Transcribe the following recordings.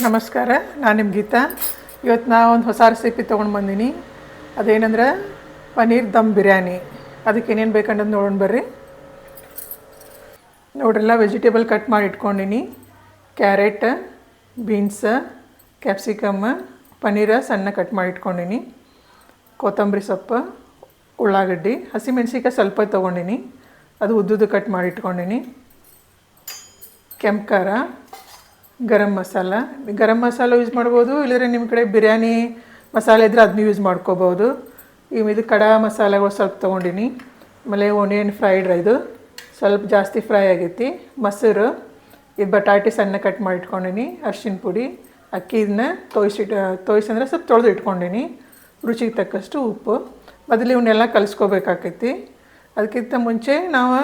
ನಮಸ್ಕಾರ, ನಾನು ನಿಮ್ಮ ಗೀತಾ. ಇವತ್ತು ನಾ ಒಂದು ಹೊಸ ರೆಸಿಪಿ ತೊಗೊಂಡು ಬಂದೀನಿ. ಅದೇನಂದ್ರೆ ಪನ್ನೀರ್ ದಮ್ ಬಿರಿಯಾನಿ. ಅದಕ್ಕೆ ಏನೇನು ಬೇಕನ್ನೋದು ನೋಡೋಣ ಬರ್ರಿ. ನೋಡ್ರೆಲ್ಲ ವೆಜಿಟೇಬಲ್ ಕಟ್ ಮಾಡಿ ಇಟ್ಕೊಂಡಿನಿ. ಕ್ಯಾರೆಟ್ ಬೀನ್ಸ್ ಕ್ಯಾಪ್ಸಿಕಮ್ ಪನ್ನೀರ ಸಣ್ಣ ಕಟ್ ಮಾಡಿ ಇಟ್ಕೊಂಡಿನಿ. ಕೊತ್ತಂಬರಿ ಸೊಪ್ಪು, ಉಳ್ಳಾಗಡ್ಡಿ ಹಸಿಮೆಣ್ಸಿಕಾಯಿ ಸ್ವಲ್ಪ ತೊಗೊಂಡಿನಿ. ಅದು ಉದ್ದುದ್ದು ಕಟ್ ಮಾಡಿ ಇಟ್ಕೊಂಡಿನಿ. ಕೆಂಪು ಖಾರ ಗರಂ ಮಸಾಲ. ಗರಂ ಮಸಾಲ ಯೂಸ್ ಮಾಡ್ಬೋದು, ಇಲ್ಲದ್ರೆ ನಿಮ್ಮ ಕಡೆ ಬಿರಿಯಾನಿ ಮಸಾಲೆ ಇದ್ದರೆ ಅದನ್ನ ಯೂಸ್ ಮಾಡ್ಕೋಬೋದು. ಈಗ ಇದು ಕಡ ಮಸಾಲೆಗಳು ಸ್ವಲ್ಪ ತೊಗೊಂಡಿನಿ. ಆಮೇಲೆ ಒನಿಯನ್ ಫ್ರೈಡ್ ಇದು. ಸ್ವಲ್ಪ ಜಾಸ್ತಿ ಫ್ರೈ ಆಗೈತಿ. ಮೊಸರು, ಇದು ಬಟಾಟೆ ಸಣ್ಣ ಕಟ್ ಮಾಡಿ ಇಟ್ಕೊಂಡಿನಿ. ಅರ್ಶಿನ ಪುಡಿ ಅಕ್ಕಿನ ತೋಯಿಸಿಟ್ಟು ತೋಯಿಸಂದ್ರೆ ಸ್ವಲ್ಪ ತೊಳೆದು ಇಟ್ಕೊಂಡಿನಿ. ರುಚಿಗೆ ತಕ್ಕಷ್ಟು ಉಪ್ಪು. ಮೊದಲು ಇವನ್ನೆಲ್ಲ ಕಲಿಸ್ಕೋಬೇಕಾಕೈತಿ. ಅದಕ್ಕಿಂತ ಮುಂಚೆ ನಾವು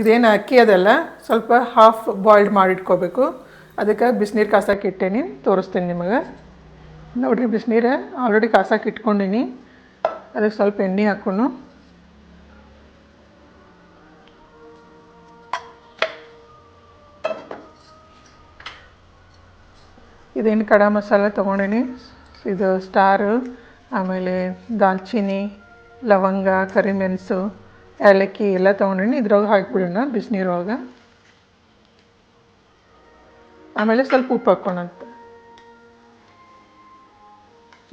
ಇದೇನು ಅಕ್ಕಿ ಅದೆಲ್ಲ, ಸ್ವಲ್ಪ ಹಾಫ್ ಬಾಯ್ಲ್ಡ್ ಮಾಡಿಟ್ಕೋಬೇಕು ಅದಕ್ಕೆ ಬಿಸಿನೀರು ಕಾಸಕ್ಕೆ ಇಟ್ಟೇನಿ, ತೋರಿಸ್ತೀನಿ ನಿಮಗೆ. ನೋಡಿರಿ, ಬಿಸಿನೀರು ಆಲ್ರೆಡಿ ಕಾಸಕ್ಕೆ ಇಟ್ಕೊಂಡಿನಿ. ಅದಕ್ಕೆ ಸ್ವಲ್ಪ ಎಣ್ಣೆ ಹಾಕೊಂಡು ಇದೇನು ಕಡ ಮಸಾಲ ತೊಗೊಂಡಿನಿ. ಇದು ಸ್ಟಾರು, ಆಮೇಲೆ ದಾಲ್ಚಿನ್ನಿ ಲವಂಗ, ಕರಿಮೆಣಸು, ಏಲಕ್ಕಿ ಎಲ್ಲ ತೊಗೊಂಡೀನಿ. ಇದ್ರೊಳಗೆ ಹಾಕಿಬಿಡೋಣ ಬಿಸಿನೀರೊಳಗೆ. ಆಮೇಲೆ ಸ್ವಲ್ಪ ಉಪ್ಪು ಹಾಕ್ಕೊಳಂತೆ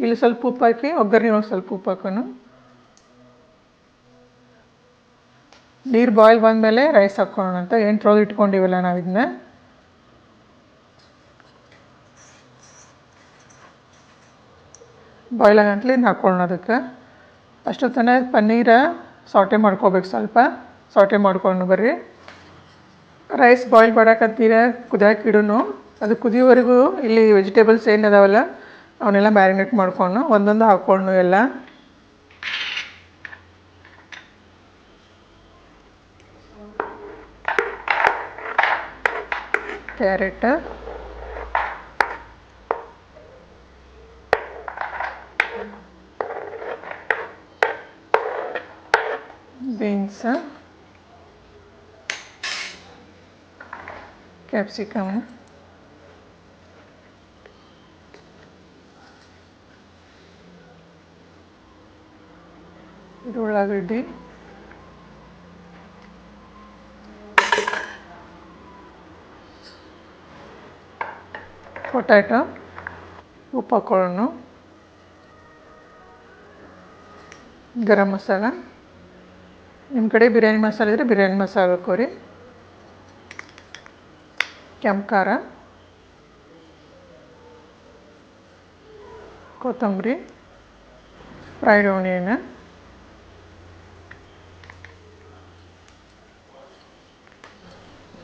ಇಲ್ಲಿ ಸ್ವಲ್ಪ ಉಪ್ಪು ಹಾಕಿ ಒಗ್ಗರಣೆ ಒಳಗೆ ಸ್ವಲ್ಪ ಉಪ್ಪು ಹಾಕೋಣ. ನೀರು ಬಾಯ್ಲ್ ಬಂದಮೇಲೆ ರೈಸ್ ಹಾಕ್ಕೊಳ್ಳೋಣ ಅಂತ ಎಂಟು ರೋಲ್ ಇಟ್ಕೊಂಡಿವಲ್ಲ ನಾವು ಇದನ್ನ ಬಾಯ್ಲ್ ಆಗಂತಲೇ ಹಾಕ್ಕೊಳ್ಳೋಣ ಅದಕ್ಕೆ. ಅಷ್ಟೊತ್ತನ ಪನ್ನೀರ ಸಾಟೆ ಮಾಡ್ಕೋಬೇಕು ಸ್ವಲ್ಪ. ಸಾಟೆ ಮಾಡ್ಕೊಂಡು ಬರ್ರಿ. ರೈಸ್ ಬಾಯ್ಲ್ ಮಾಡಕತ್ತೀರ ಕುದಿಯಾಕೆ ಇಡೋನು. ಅದು ಕುದಿಯೋವರೆಗೂ ಇಲ್ಲಿ ವೆಜಿಟೇಬಲ್ಸ್ ಏನು ಅದಾವಲ್ಲ, ಅವನ್ನೆಲ್ಲ ಮ್ಯಾರಿನೇಟ್ ಮಾಡ್ಕೊಂಡು ಒಂದೊಂದು ಹಾಕ್ಕೊಂಡು ಎಲ್ಲ. Carrot beans capsicum. ಇದು ಉಳ್ಳಾಗಡ್ಡಿ. ಪೊಟ್ಯಾಟೊ. ಉಪ್ಪು ಹಾಕೊಳ್ಳೋಣ ಗರಂ ಮಸಾಲ. ನಿಮ್ಮ ಕಡೆ ಬಿರಿಯಾನಿ ಮಸಾಲೆ ಇದ್ದರೆ ಬಿರಿಯಾನಿ ಮಸಾಲ ಹಾಕೋರಿ ಕೆಂಪು ಖಾರ ಕೊತ್ತಂಬರಿ ಫ್ರೈಡ್ ಆನಿಯನ್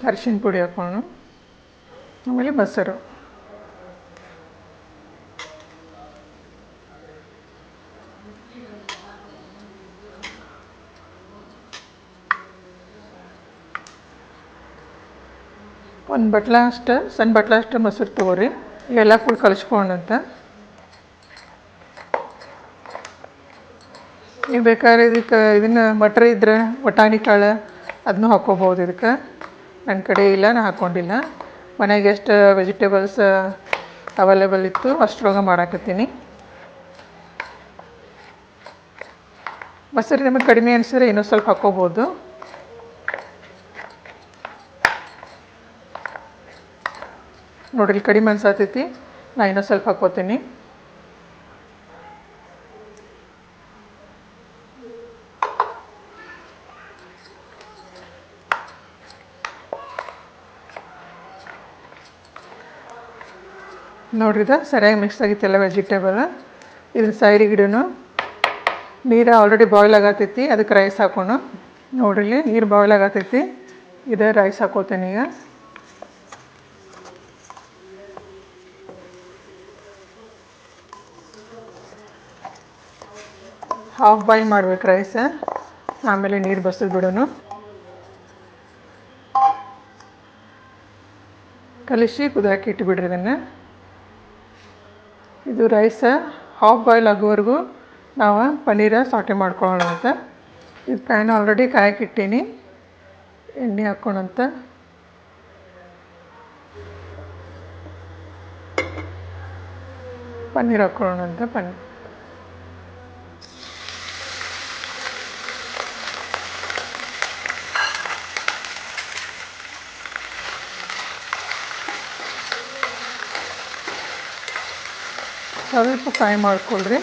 ಅರಿಶಿನ ಪುಡಿ ಹಾಕೋಣ. ಆಮೇಲೆ ಮೊಸರು ಒಂದು ಬಟ್ಲ ಅಷ್ಟು ಸಣ್ಣ ಬಟ್ಲ ಅಷ್ಟು ಮೊಸರು ತೊಗೊರಿ. ಎಲ್ಲ ಫುಲ್ ಕಲಿಸ್ಕೊಂಡಂತ. ನೀವು ಬೇಕಾದ್ರೆ ಇದಕ್ಕೆ, ಇದನ್ನು ಮಟ್ರ ಇದ್ರೆ ಬಟಾಣಿ ಕಾಳು ಅದನ್ನೂ ಹಾಕ್ಕೋಬೋದು ಇದಕ್ಕೆ. ನನ್ನ ಕಡೆ ಇಲ್ಲ ನಾನು ಹಾಕ್ಕೊಂಡಿಲ್ಲ ಮನೆಗೆ ಎಷ್ಟು ವೆಜಿಟೇಬಲ್ಸ್ ಅವೈಲೇಬಲ್ ಇತ್ತು ಅಷ್ಟ್ರೊಳಗೆ ಮಾಡಾಕತ್ತೀನಿ. ಮೊಸರು ನಿಮಗೆ ಕಡಿಮೆ ಅನಿಸಿದ್ರೆ ಇನ್ನೂ ಸ್ವಲ್ಪ ಹಾಕ್ಕೋಬೋದು. ನೋಡ್ರಿ, ಕಡಿಮೆ ಅನ್ಸತ್ತೈತಿ ನಾ ಇನ್ನೂ ಸ್ವಲ್ಪ ಹಾಕ್ಕೋತೀನಿ. ನೋಡ್ರಿದ ಸರಿಯಾಗಿ ಮಿಕ್ಸ್ ಆಗಿತ್ತೆಲ್ಲ ವೆಜಿಟೇಬಲ್ ಇದ್ರ ಸೈರಿ ಗಿಡನು. ನೀರು ಆಲ್ರೆಡಿ ಬಾಯ್ಲ್ ಆಗತೈತಿ, ಅದಕ್ಕೆ ರೈಸ್ ಹಾಕೋಣ. ನೋಡ್ರಿ ನೀರು ಬಾಯ್ಲ್ ಆಗತ್ತೈತಿ ಇದೇ ರೈಸ್ ಹಾಕೋತೀನಿ ಈಗ. ಹಾಫ್ ಬಾಯ್ಲ್ ಮಾಡ್ಬೇಕು ರೈಸ್ ಆಮೇಲೆ ನೀರು ಬಸಿದು ಬಿಡೋನು. ಕಲಿಸಿ ಕುದಿಯೋಕೆ ಇಟ್ಬಿಡ್ರಿ ಅದನ್ನು ಇದು ರೈಸ ಹಾಫ್ ಬಾಯ್ಲ್ ಆಗೋವರೆಗೂ ನಾವು ಪನ್ನೀರ ಸಾಟೆ ಮಾಡ್ಕೊಳ್ಳೋಣ ಅಂತ. ಇದು ಪ್ಯಾನ್ ಆಲ್ರೆಡಿ ಕಾಯಕ್ಕಿಟ್ಟೀನಿ ಎಣ್ಣೆ ಹಾಕ್ಕೊಳಂತ ಪನ್ನೀರ್ ಹಾಕ್ಕೊಳ್ಳೋಣ ಅಂತ ಪನ್ನೀರ್ ಸ್ವಲ್ಪ ಫ್ರೈ ಮಾಡ್ಕೊಳ್ರಿ.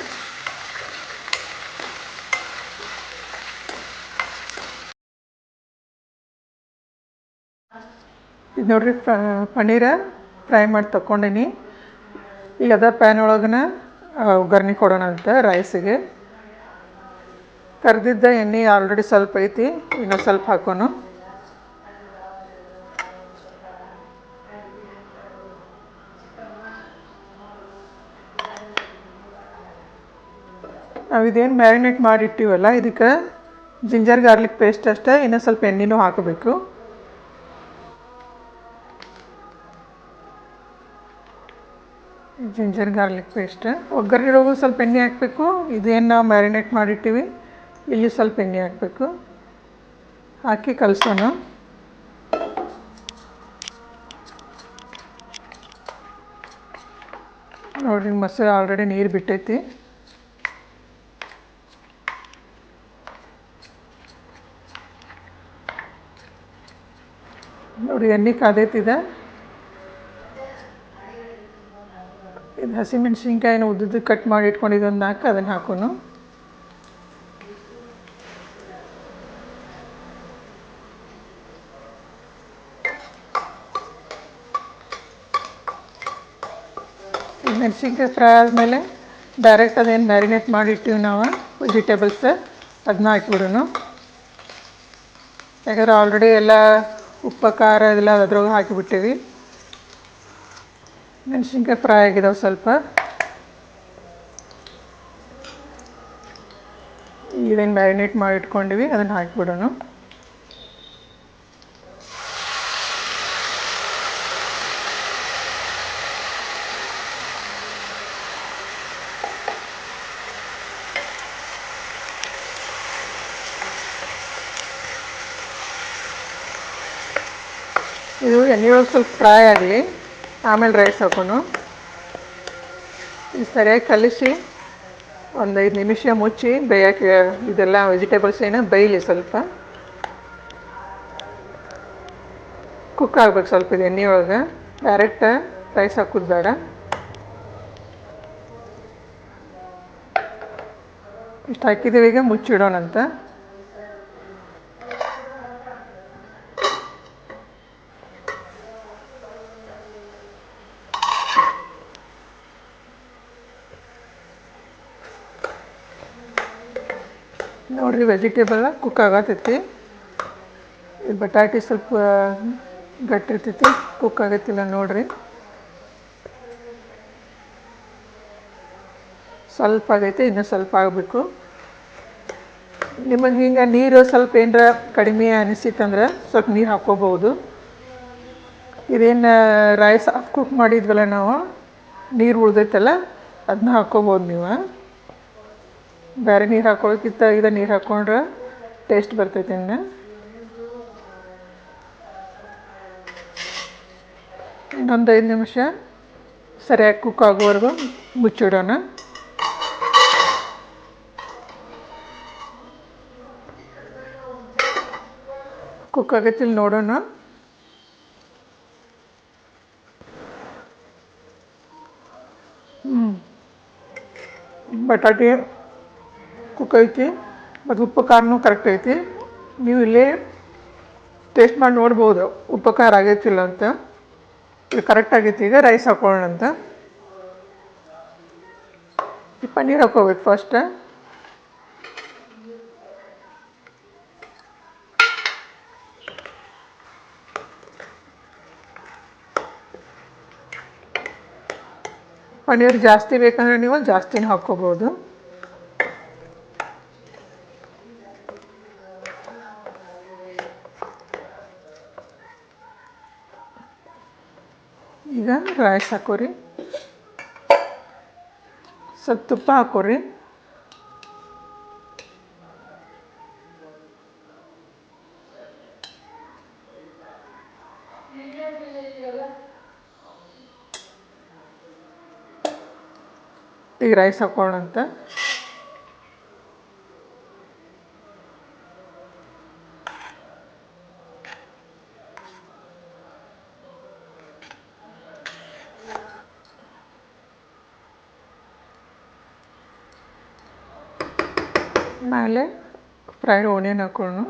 ಇದು ನೋಡ್ರಿ ಪನ್ನೀರ ಫ್ರೈ ಮಾಡಿ ತಗೊಂಡಿನಿ ಈಗ ಅದ ಪ್ಯಾನ್ ಒಳಗನ ಒಗ್ಗರ್ಣಿ ಕೊಡೋಣ ಅಂತ ರೈಸಿಗೆ ಕರೆದಿದ್ದ ಎಣ್ಣೆ ಆಲ್ರೆಡಿ ಸ್ವಲ್ಪ ಐತಿ ಇನ್ನೂ ಸ್ವಲ್ಪ ಹಾಕೋನು. ನಾವು ಇದೇನು ಮ್ಯಾರಿನೇಟ್ ಮಾಡಿಟ್ಟಿವಲ್ಲ, ಇದಕ್ಕೆ ಜಿಂಜರ್ ಗಾರ್ಲಿಕ್ ಪೇಸ್ಟ್ ಅಷ್ಟೇ, ಇನ್ನೂ ಸ್ವಲ್ಪ ಎಣ್ಣೆನೂ ಹಾಕಬೇಕು. ಜಿಂಜರ್ ಗಾರ್ಲಿಕ್ ಪೇಸ್ಟ್ ಒಗ್ಗರಣೆಗೆ ಸ್ವಲ್ಪ ಎಣ್ಣೆ ಹಾಕಬೇಕು, ಇದೇನು ನಾವು ಮ್ಯಾರಿನೇಟ್ ಮಾಡಿಟ್ಟಿವಿ, ಇಲ್ಲಿ ಸ್ವಲ್ಪ ಎಣ್ಣೆ ಹಾಕಬೇಕು. ಹಾಕಿ ಕಲಸೋಣ. ನೋಡ್ರಿ ಮೊಸರು ಆಲ್ರೆಡಿ ನೀರು ಬಿಟ್ಟೈತಿ. ನೋಡಿ, ಎಣ್ಣೆ ಕಾದೈತಿದೆ ಇದು ಹಸಿಮೆಣ್ಸಿನ್ಕಾಯಿನ ಉದ್ದುದ್ದು ಕಟ್ ಮಾಡಿ ಇಟ್ಕೊಂಡಿದ್ದೊಂದು ನಾಲ್ಕು, ಅದನ್ನು ಹಾಕೋನು. ಮೆಣಸಿನ್ಕಾಯಿ ಫ್ರೈ ಆದಮೇಲೆ ಡೈರೆಕ್ಟ್ ಅದೇನು ಮ್ಯಾರಿನೇಟ್ ಮಾಡಿಟ್ಟಿವಿ ನಾವು ವೆಜಿಟೇಬಲ್ಸ್ ಅದನ್ನ ಹಾಕಿಬಿಡೋಣ ಯಾಕಂದ್ರೆ ಆಲ್ರೆಡಿ ಎಲ್ಲ ಉಪ್ಪು ಖಾರ ಎಲ್ಲ ಅದ್ರೊಳಗೆ ಹಾಕಿಬಿಟ್ಟೀವಿ. ಮೆಣಸಿನ್ಕಾಯಿ ಫ್ರೈ ಆಗಿದಾವೆ ಸ್ವಲ್ಪ. ಇದೇನು ಮ್ಯಾರಿನೇಟ್ ಮಾಡಿ ಇಟ್ಕೊಂಡಿವಿ, ಅದನ್ನು ಹಾಕಿಬಿಡೋಣ. ಇದು ಎಣ್ಣೆ ಒಳಗೆ ಸ್ವಲ್ಪ ಫ್ರೈ ಆಗಲಿ. ಆಮೇಲೆ ರೈಸ್ ಹಾಕೋನು. ಇದು ಸರಿಯಾಗಿ ಕಲಿಸಿ ಒಂದು ಐದು ನಿಮಿಷ ಮುಚ್ಚಿ ಬೇಯಕ್ಕೆ ಇದೆಲ್ಲ ವೆಜಿಟೇಬಲ್ಸ್ ಏನೋ ಬೇಯಲಿ ಸ್ವಲ್ಪ. ಕುಕ್ ಆಗ್ಬೇಕು ಸ್ವಲ್ಪ ಇದು ಎಣ್ಣೆ ಒಳಗೆ. ಡೈರೆಕ್ಟ್ ರೈಸ್ ಹಾಕೋದು ಬೇಡ. ಇಷ್ಟು ಹಾಕಿದ್ದೀವಿ ಈಗ ಮುಚ್ಚಿಡೋಣಂತ. ನೋಡಿರಿ ವೆಜಿಟೇಬಲ್ ಕುಕ್ ಆಗತೈತಿ. ಇದು ಬಟಾಟೆ ಸ್ವಲ್ಪ ಗಟ್ಟಿ ಇರ್ತೈತಿ ಕುಕ್ ಆಗತ್ತಿಲ್ಲ ನೋಡಿರಿ. ಸ್ವಲ್ಪ ಆಗೈತೆ, ಇನ್ನೂ ಸ್ವಲ್ಪ ಆಗಬೇಕು. ನಿಮಗೆ ಹಿಂಗೆ ನೀರು ಸ್ವಲ್ಪ ಏನಾರ ಕಡಿಮೆ ಅನಿಸಿತ್ತಂದ್ರೆ ಸ್ವಲ್ಪ ನೀರು ಹಾಕ್ಕೋಬೋದು ಇದೇನು ರೈಸ್ ಹಾಫ್ ಕುಕ್ ಮಾಡಿದ್ವಲ್ಲ ನಾವು, ನೀರು ಉಳ್ದೈತಲ್ಲ ಅದನ್ನ ಹಾಕ್ಕೋಬೋದು ನೀವು. ಬೇರೆ ನೀರು ಹಾಕೊಳ್ಳೋಕ್ಕಿಂತ ಇದು ನೀರು ಹಾಕ್ಕೊಂಡ್ರೆ ಟೇಸ್ಟ್ ಬರ್ತೈತೆ ಇನ್ನು. ಇನ್ನೊಂದು ಐದು ನಿಮಿಷ ಸರಿಯಾಗಿ ಕುಕ್ ಆಗೋವರೆಗೂ ಮುಚ್ಚಿಡೋಣ. ಕುಕ್ ಆಗತ್ತಿಲ್ಲ ನೋಡೋಣ. ಹ್ಞೂ ಬಟಾಟೆ ಕುಕ್ ಐತಿ ಮತ್ತು ಉಪ್ಪು ಖಾರನೂ ಕರೆಕ್ಟ್ ಐತಿ. ನೀವು ಇಲ್ಲೇ ಟೇಸ್ಟ್ ಮಾಡಿ ನೋಡ್ಬೋದು ಉಪ್ಪು ಖಾರ ಆಗೈತಿಲ್ಲ ಅಂತ. ಇದು ಕರೆಕ್ಟ್ ಆಗೈತಿ ಈಗ ರೈಸ್ ಹಾಕೊಳ್ಳೋಣ ಅಂತ. ಈ ಪನ್ನೀರ್ ಹಾಕೋಬೇಕು ಫಸ್ಟ್ ಪನ್ನೀರ್ ಜಾಸ್ತಿ ಬೇಕಂದ್ರೆ ನೀವು ಜಾಸ್ತಿನೇ ಹಾಕ್ಕೋಬೋದು ಈಗ ರೈಸ್ ಹಾಕೋರಿ ಸ್ವಲ್ಪ ತುಪ್ಪ ಹಾಕೋರಿ. ಈಗ ರೈಸ್ ಹಾಕೊಳ್ಳೋಣಂತ. ಮೇಲೆ ಫ್ರೈಡ್ ಓನಿಯನ್ ಹಾಕೊಳ್ಳೋಣ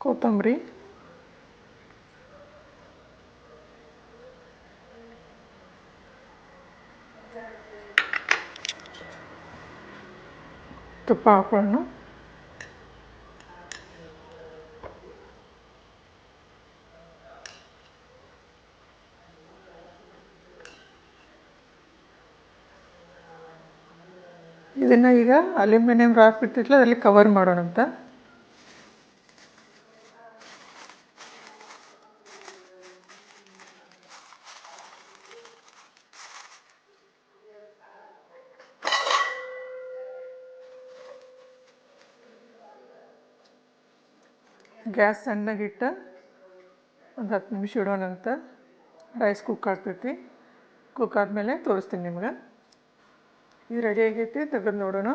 ಕೊತ್ತಂಬರಿ ತುಪ್ಪ ಹಾಕೊಳ್ಳೋಣ ಇದನ್ನು ಈಗ ಅಲ್ಯೂಮಿನಿಯಂ ರಾಕ್ ಬಿಟ್ಟಿತ್ತಲ್ಲ ಅದರಲ್ಲಿ ಕವರ್ ಮಾಡೋಣ ಅಂತ. ಗ್ಯಾಸ್ ಸಣ್ಣಗಿಟ್ಟು ಒಂದು ಹತ್ತು ನಿಮಿಷ ಇಡೋಣಂತ ರೈಸ್ ಕುಕ್ ಆಗ್ತೈತಿ. ಕುಕ್ ಆದಮೇಲೆ ತೋರಿಸ್ತೀನಿ ನಿಮ್ಗೆ. ಇದು ರೆಡಿ ಆಗೈತಿ ತೆಗೆದು ನೋಡೋಣ.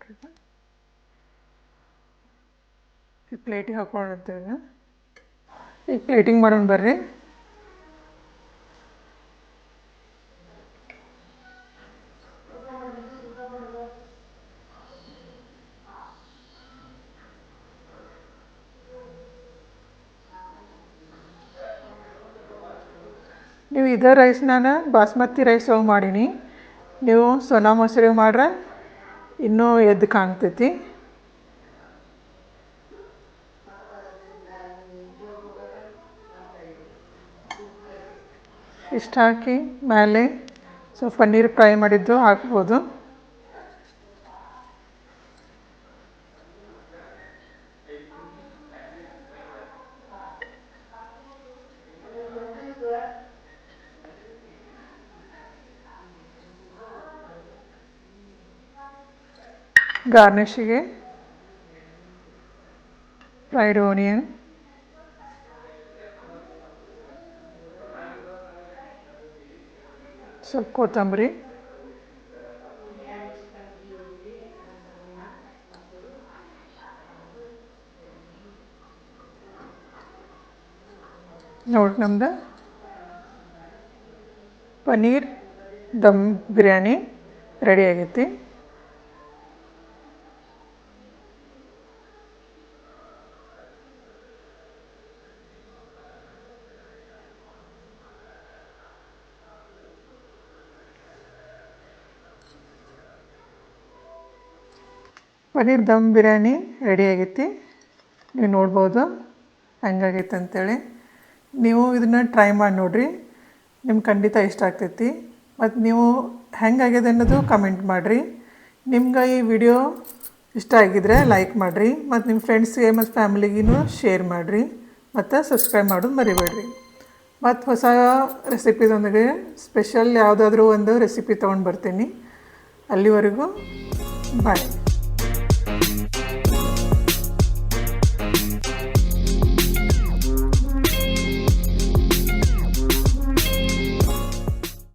ನೋಡ್ರಿ ಈಗ ಈ ಪ್ಲೇಟಿಗೆ ಹಾಕೊಳ್ಳುತ್ತೇವೆ ಈಗ ಪ್ಲೇಟಿಂಗ್ ಮಾಡೋಣ ಬರ್ರಿ. ನೀವು ಇದೇ ರೈಸ್ ನಾನು ಬಾಸ್ಮತಿ ರೈಸ್ ಒಳಗೆ ಮಾಡೀನಿ. ನೀವು ಸೋನಾ ಮಸೂರಿ ಮಾಡ್ರೆ. ಇನ್ನೂ ಎದ್ದು ಕಾಣ್ತೈತಿ. ಇಷ್ಟು ಹಾಕಿ ಮೇಲೆ ಸ್ವಲ್ಪ ಪನ್ನೀರ್ ಫ್ರೈ ಮಾಡಿದ್ದು ಹಾಕ್ಬೋದು. ಗಾರ್ನಿಷಿಗೆ. ಫ್ರೈಡ್ ಓನಿಯನ್ ಸ್ವಲ್ಪ ಕೊತ್ತಂಬರಿ. ನೋಡಿ ನಮ್ದು. ಪನ್ನೀರ್ ದಮ್ ಬಿರಿಯಾನಿ ರೆಡಿ ಆಗೈತಿ. ಪನ್ನೀರ್ ದಮ್ ಬಿರಿಯಾನಿ ರೆಡಿ ಆಗೈತಿ. ನೀವು ನೋಡ್ಬೋದು ಹೆಂಗಾಗೈತೆ ಅಂತೇಳಿ. ನೀವು ಇದನ್ನು ಟ್ರೈ ಮಾಡಿ ನೋಡಿರಿ. ನಿಮ್ಗೆ ಖಂಡಿತ ಇಷ್ಟ ಆಗ್ತೈತಿ. ಮತ್ತು ನೀವು ಹೆಂಗಾಗ್ಯದ ಅನ್ನೋದು ಕಮೆಂಟ್ ಮಾಡಿರಿ. ನಿಮ್ಗೆ ಈ ವಿಡಿಯೋ ಇಷ್ಟ ಆಗಿದ್ರೆ ಲೈಕ್ ಮಾಡಿರಿ. ಮತ್ತು ನಿಮ್ಮ ಫ್ರೆಂಡ್ಸ್ಗೆ ಮತ್ತು ಫ್ಯಾಮಿಲಿಗೂ ಶೇರ್ ಮಾಡಿರಿ. ಮತ್ತು ಸಬ್ಸ್ಕ್ರೈಬ್ ಮಾಡೋದು ಮರಿಬೇಡ್ರಿ. ಮತ್ತು ಹೊಸ ರೆಸಿಪಿದೊಂದಿಗೆ ಸ್ಪೆಷಲ್ ಯಾವುದಾದ್ರೂ ಒಂದು ರೆಸಿಪಿ ತೊಗೊಂಡು ಬರ್ತೀನಿ. ಅಲ್ಲಿವರೆಗೂ ಬಾಯ್